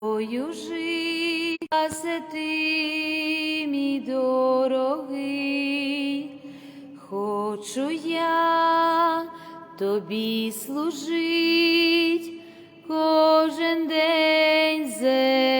Ою життя ти, мій дорогий, хочу я тобі служить кожен день земний.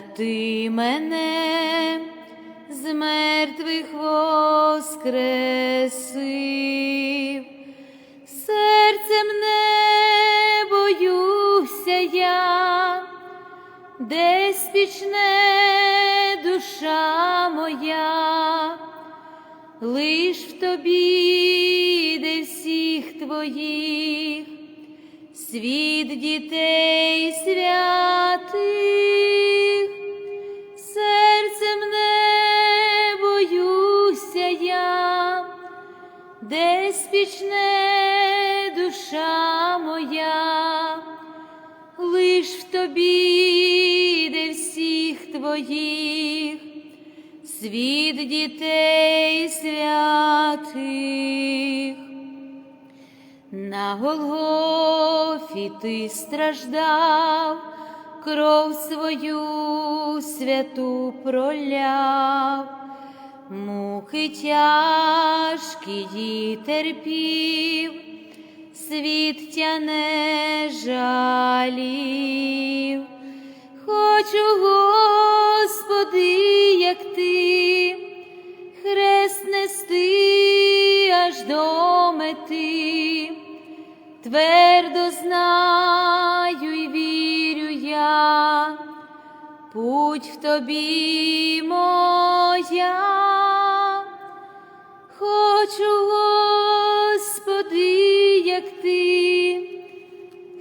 Ти мене з мертвих воскресив, серцем не боюся я, десь пічне душа моя, лиш в тобі, де всіх твоїх, світ дітей святих, серцем не боюся я, десь пічне душа моя, лиш в тобі, де всіх твоїх, світ дітей святих. На Голгофі ти страждав, кров свою святу проляв, муки тяжкі терпів, світ тя не жалів. Хочу, Господи, як ти, хрест нести аж до мети, твердо знаю й вірю я, путь в тобі моя. Хочу, Господи, як ти,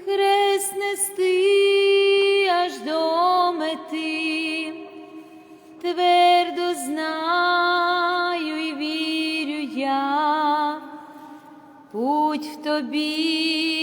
хрест нести аж до мети, твердо знаю й вірю я, путь в тобі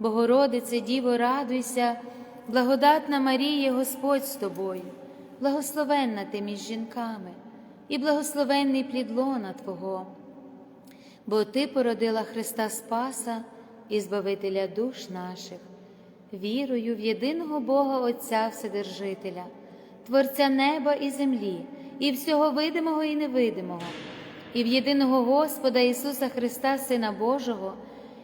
Богородице, Діво, радуйся, благодатна Марія, Господь з тобою, благословенна ти між жінками, і благословенний плід лона Твого, бо Ти породила Христа Спаса і Збавителя душ наших. Вірую в єдиного Бога Отця Вседержителя, Творця неба і землі, і всього видимого і невидимого, і в єдиного Господа Ісуса Христа, Сина Божого,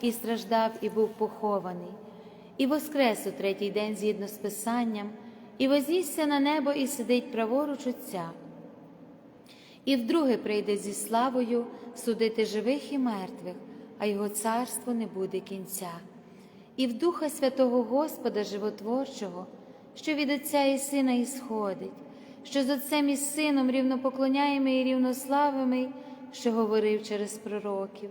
і страждав, і був похований, і воскрес у третій день згідно з Писанням, і вознісся на небо, і сидить праворуч Отця. І вдруге прийде зі славою судити живих і мертвих, а його царство не буде кінця. І в Духа Святого Господа Животворчого, що від Отця і Сина ісходить, що з Отцем і Сином рівнопоклоняємий і рівнославимий, що говорив через пророків,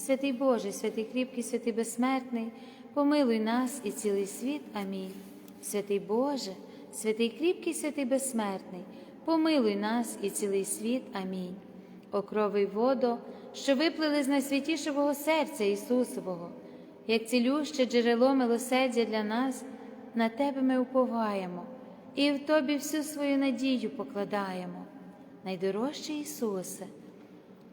Святий Боже, святий кріпкий, святий безсмертний, помилуй нас і цілий світ. Амінь. Святий Боже, святий кріпкий, святий безсмертний, помилуй нас і цілий світ. Амінь. О крови й водо, що виплили з найсвятішого серця Ісусового, як цілюще джерело милосердя для нас, на Тебе ми уповаємо і в Тобі всю свою надію покладаємо. Найдорожче Ісусе,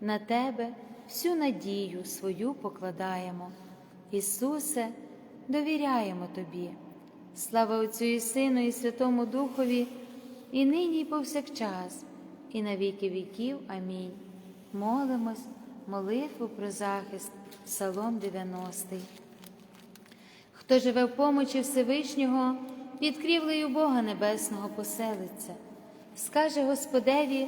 на Тебе всю надію свою покладаємо. Ісусе, довіряємо Тобі. Слава Отцю і Сину, і Святому Духові, і нині, і повсякчас, і на віки віків. Амінь. Молимось, молитву про захист, Псалом 90. Хто живе в помочі Всевишнього, під крівлею Бога Небесного поселиться. Скаже Господеві,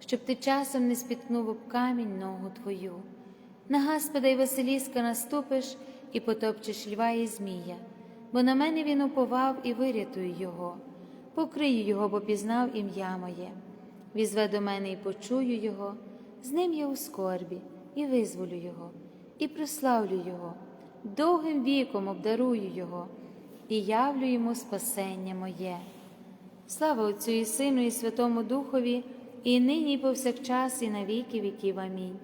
щоб ти часом не спіткнув об камінь ногу твою. На Господа й Василіска наступиш і потопчеш льва і змія, бо на мене він уповав і вирятую його, покрию його, бо пізнав ім'я моє. Візве до мене і почую його, з ним я у скорбі, і визволю його, і прославлю його, довгим віком обдарую його і явлю йому спасення моє. Слава Отцю і Сину, і Святому Духові, і нині, і повсякчас, і на віки віків. Амінь.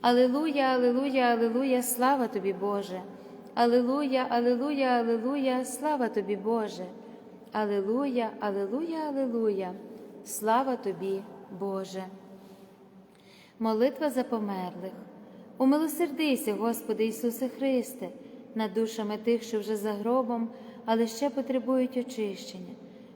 Алилуя, Алилуя, Алилуя, слава тобі, Боже. Алилуя, Алилуя, Алилуя, слава тобі, Боже. Алилуя, Алилуя, Алилуя, слава тобі, Боже. Молитва за померлих. Умилосердися, Господи Ісусе Христе, над душами тих, що вже за гробом, але ще потребують очищення,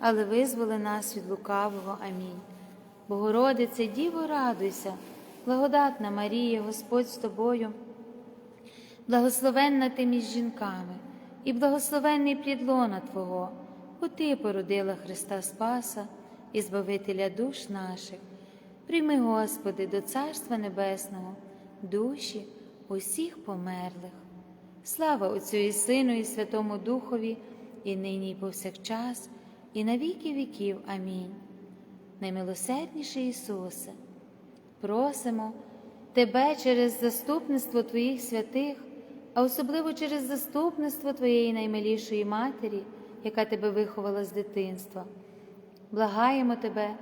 але визволи нас від лукавого. Амінь. Богородице, Діво, радуйся, благодатна Марія, Господь з тобою, благословенна ти між жінками, і благословенний плід лона Твого, бо Ти породила Христа Спаса і Збавителя душ наших. Прийми, Господи, до Царства Небесного, душі усіх померлих. Слава Отцю і Сину, і Святому Духові, і нині, і повсякчас, і на віки віків. Амінь. Наймилосердніший Ісусе, просимо Тебе через заступництво Твоїх святих, а особливо через заступництво Твоєї наймилішої Матері, яка тебе виховала з дитинства. Благаємо Тебе,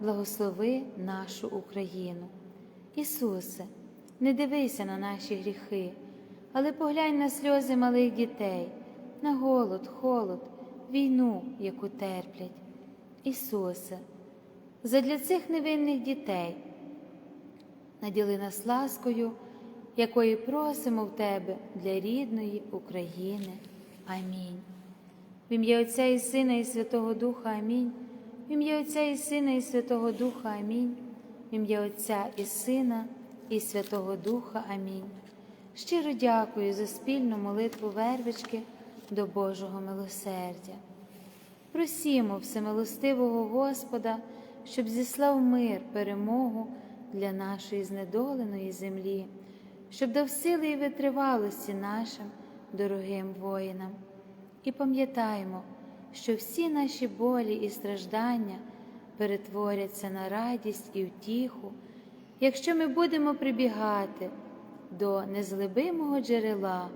благослови нашу Україну. Ісусе, не дивися на наші гріхи, але поглянь на сльози малих дітей, на голод, холод, війну, яку терплять. Ісусе, задля цих невинних дітей наділи нас ласкою, якої просимо в Тебе для рідної України. Амінь. В ім'я Отця і Сина, і Святого Духа Амінь. В ім'я Отця і Сина, і Святого Духа Амінь. В ім'я Отця і Сина, і Святого Духа Амінь. Щиро дякую за спільну молитву вервички до Божого милосердя. Просімо всемилостивого Господа, щоб зіслав мир, перемогу для нашої знедоленої землі, щоб дав сили і витривалості нашим дорогим воїнам. І пам'ятаємо, що всі наші болі і страждання перетворяться на радість і втіху, якщо ми будемо прибігати до незлибимого джерела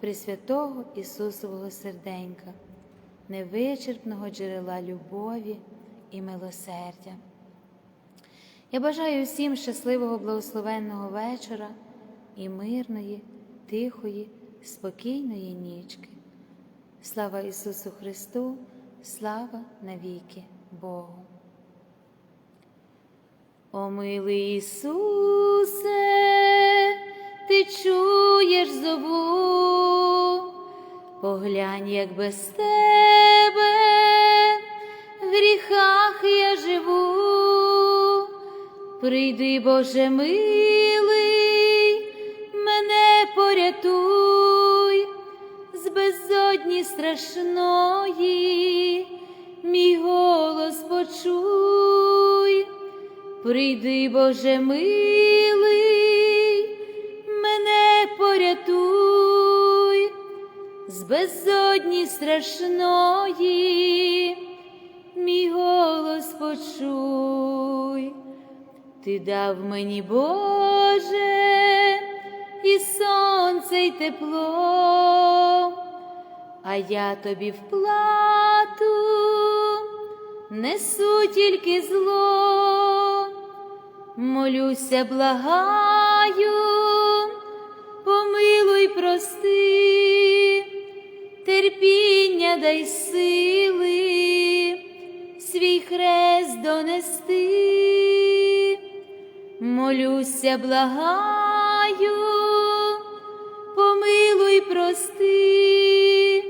Пресвятого Ісусового серденька, невичерпного джерела любові і милосердя. Я бажаю всім щасливого благословенного вечора і мирної, тихої, спокійної нічки. Слава Ісусу Христу, слава навіки Богу. О милий Ісусе, ти чуєш зову, поглянь, як без тебе в гріхах я живу. Прийди, Боже милий, мене порятуй з безодні страшної, мій голос почуй. Прийди, Боже милий, безодні страшної, мій голос почуй. Ти дав мені, Боже, тобі сонце й тепло, а я тобі в плату несу тільки зло, молюся, благаю, помилуй, прости, терпіння дай сили, свій хрест донести, молюся, благаю, помилуй, прости,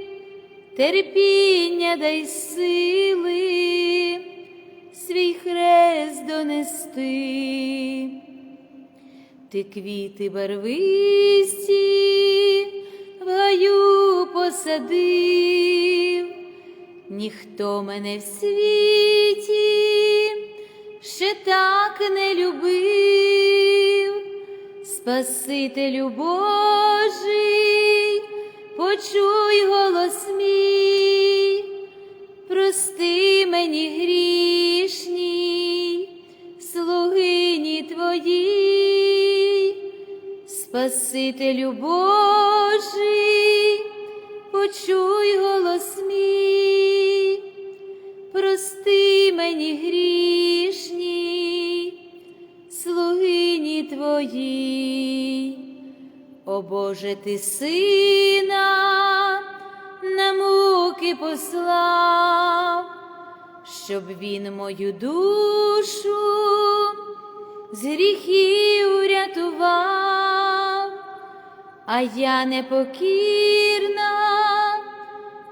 терпіння дай сили, свій хрест донести. Ти квіти барвисті посадив, ніхто мене в світі ще так не любив, Спасителю Божий, почуй голос мій, прости мені грішній, слугині твоїй, Спасителю Божий, почуй голос мій, прости мені грішній, слугині твоїй. О Боже, ти сина на муки послав, щоб він мою душу з гріхів урятував, а я непокірна